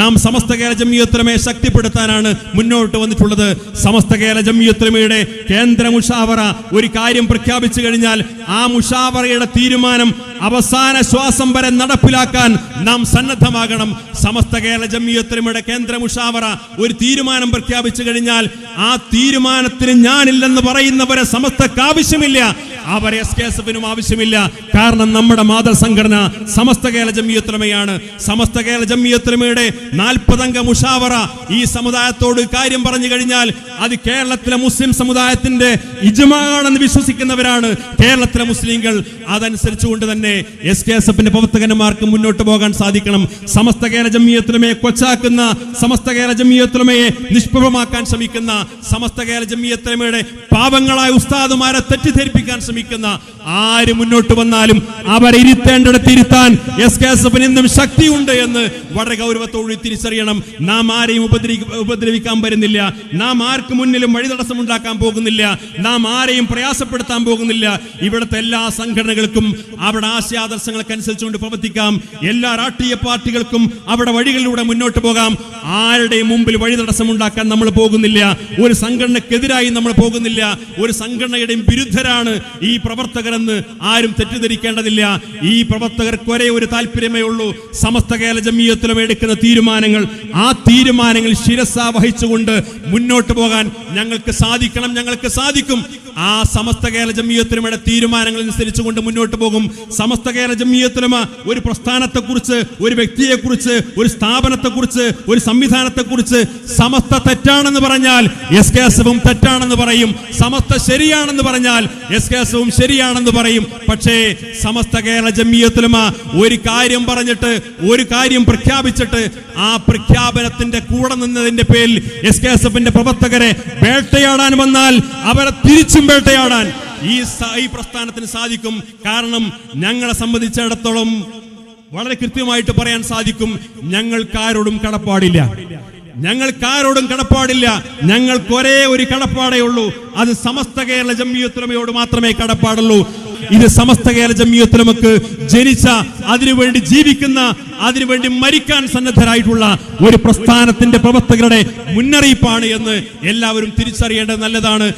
നാം സമസ്ത കേരള ജമിയത്തുലമയെ ശക്തിപ്പെടുത്താനാണ് മുന്നോട്ട് വന്നിട്ടുള്ളത്. സമസ്ത കേരള ജമിയത്തുലമയുടെ കേന്ദ്ര മുഷാവറ ഒരു കാര്യം പ്രഖ്യാപിച്ചു കഴിഞ്ഞാൽ ആ മുഷാവറയുടെ തീരുമാനം അവസാന ശ്വാസം വരെ നടപ്പിലാക്കാൻ നാം സന്നദ്ധമാകണം. സമസ്ത കേരള ജമിയത്തുലമയുടെ കേന്ദ്ര മുഷാവറ ഒരു തീരുമാനം പ്രഖ്യാപിച്ചു കഴിഞ്ഞാൽ ആ തീരുമാനത്തിന് ഞാനില്ലെന്ന് പറയുന്നവരെ സമസ്തക്ക് ആവശ്യമില്ല. അവരെ എസ് കെ എസ് എഫിനും ആവശ്യമില്ല. കാരണം നമ്മുടെ മാതൃസംഘടന സമസ്ത കേരള ജമിയത്തുലമയാണ്. സമസ്ത കേരള ജമിയത്തുലമയുടെ നാൽപ്പതംഗ മുഷാവറ ഈ സമുദായത്തോട് കാര്യം പറഞ്ഞു കഴിഞ്ഞാൽ അത് കേരളത്തിലെ മുസ്ലിം സമുദായത്തിന്റെ ഇജമാണെന്ന് വിശ്വസിക്കുന്നവരാണ്. കേരളത്തിലെ മുസ്ലിങ്ങൾ അതനുസരിച്ചുകൊണ്ട് തന്നെ എസ് കെ എസ് എഫിന്റെ പ്രവർത്തകന്മാർക്ക് മുന്നോട്ട് പോകാൻ സാധിക്കണം. സമസ്ത കേരള ജമിയത്തുലമയെ കൊച്ചാക്കുന്ന സമസ്ത കേരള ജമിയത്തുലമയെ നിഷ്പ്രഭമാക്കാൻ ശ്രമിക്കുന്ന സമസ്ത കേരള ജമിയത്തുലമയുടെ പാപങ്ങളായ ഉസ്താദുമാരെ തെറ്റിദ്ധരിപ്പിക്കാൻ ശ്രമിക്കുന്ന ആര് മുന്നോട്ട് വന്നാലും അവരെ ഇരുത്തേണ്ടിടത്ത് ഇരുത്താൻ എസ് കെ എസ് എഫിന് ശക്തിയുണ്ട് എന്ന് വളരെ ഗൗരവത്തോടെ തിരിച്ചറിയണം. നാം ആരെയും ഉപദ്രവി ഉപദ്രവിക്കാൻ വരുന്നില്ല. നാം ആർക്ക് മുന്നിലും വഴി തടസ്സം ഉണ്ടാക്കാൻ പോകുന്നില്ല. നാം ആരെയും പ്രയാസപ്പെടുത്താൻ പോകുന്നില്ല. ഇവിടുത്തെ എല്ലാ സംഘടനകൾക്കും അവിടെ ആശയാദർശങ്ങൾക്കനുസരിച്ചുകൊണ്ട് പ്രവർത്തിക്കാം. എല്ലാ രാഷ്ട്രീയ പാർട്ടികൾക്കും അവിടെ വഴികളിലൂടെ മുന്നോട്ട് പോകാം. ആരുടെയും മുമ്പിൽ വഴി തടസ്സം ഉണ്ടാക്കാൻ നമ്മൾ പോകുന്നില്ല. ഒരു സംഘടനക്കെതിരായി നമ്മൾ പോകുന്നില്ല. ഒരു സംഘടനയുടെയും വിരുദ്ധരാണ് ഈ പ്രവർത്തകരെന്ന് ആരും തെറ്റിദ്ധരിക്കേണ്ടതില്ല. ഈ പ്രവർത്തകർക്ക് ഒരേ ഒരു താല്പര്യമേ ഉള്ളൂ. സമസ്ത കേരള ജമീയത്തിലും എടുക്കുന്ന തീരുമാനങ്ങൾ. ആ തീരുമാനങ്ങൾ ശിരസ വഹിച്ചുകൊണ്ട് മുന്നോട്ട് പോകാൻ ഞങ്ങൾക്ക് സാധിക്കണം ഞങ്ങൾക്ക് സാധിക്കും. ആ സമസ്ത കേരള ജമീയത്തിനുമയുടെ തീരുമാനങ്ങൾ അനുസരിച്ചുകൊണ്ട് മുന്നോട്ട് പോകും. സമസ്ത കേരള ജമീയത്തിലുമ ഒരു പ്രസ്ഥാനത്തെക്കുറിച്ച് ഒരു വ്യക്തിയെക്കുറിച്ച് ഒരു സ്ഥാപനത്തെക്കുറിച്ച് ഒരു സംവിധാനത്തെക്കുറിച്ച് സമസ്ത തെറ്റാണെന്ന് പറഞ്ഞാൽ എസ് കെ എസും തെറ്റാണെന്ന് പറയും. സമസ്ത ശരിയാണെന്ന് പറഞ്ഞാൽ എസ് കെ എസും ശരിയാണെന്ന് പറയും. പക്ഷേ സമസ്ത കേരള ജമീയത്തിലുമ ഒരു കാര്യം പറഞ്ഞിട്ട് ഒരു കാര്യം പ്രഖ്യാപിച്ചിട്ട് ആ പ്രഖ്യാപനത്തിന്റെ കൂടെ നിന്നതിന്റെ പേരിൽ എസ് കെ എസ് എഫിന്റെ പ്രവർത്തകരെ വേട്ടയാടാൻ വന്നാൽ അവരെ തിരിച്ചും വേട്ടയാടാൻ ഈ ഈ പ്രസ്ഥാനത്തിന് സാധിക്കും. കാരണം ഞങ്ങളെ സംബന്ധിച്ചിടത്തോളം വളരെ കൃത്യമായിട്ട് പറയാൻ സാധിക്കും ഞങ്ങൾക്കാരോടും കടപ്പാടില്ല. ഞങ്ങൾക്കാരോടും കടപ്പാടില്ല. ഞങ്ങൾക്ക് ഒരേ ഒരു കടപ്പാടേ ഉള്ളൂ. അത് സമസ്ത കേരള ജമ്മിയുത്തലമയോട് മാത്രമേ കടപ്പാടുള്ളൂ. ഇത് സമസ്ത കേരള ജമ്മിയുത്തലമക്ക് ജനിച്ച അതിനുവേണ്ടി ജീവിക്കുന്ന അതിനുവേണ്ടി മരിക്കാൻ സന്നദ്ധരായിട്ടുള്ള ഒരു പ്രസ്ഥാനത്തിന്റെ പ്രവർത്തകരുടെ മുന്നറിയിപ്പാണ് എന്ന് എല്ലാവരും തിരിച്ചറിയേണ്ടത് നല്ലതാണ്.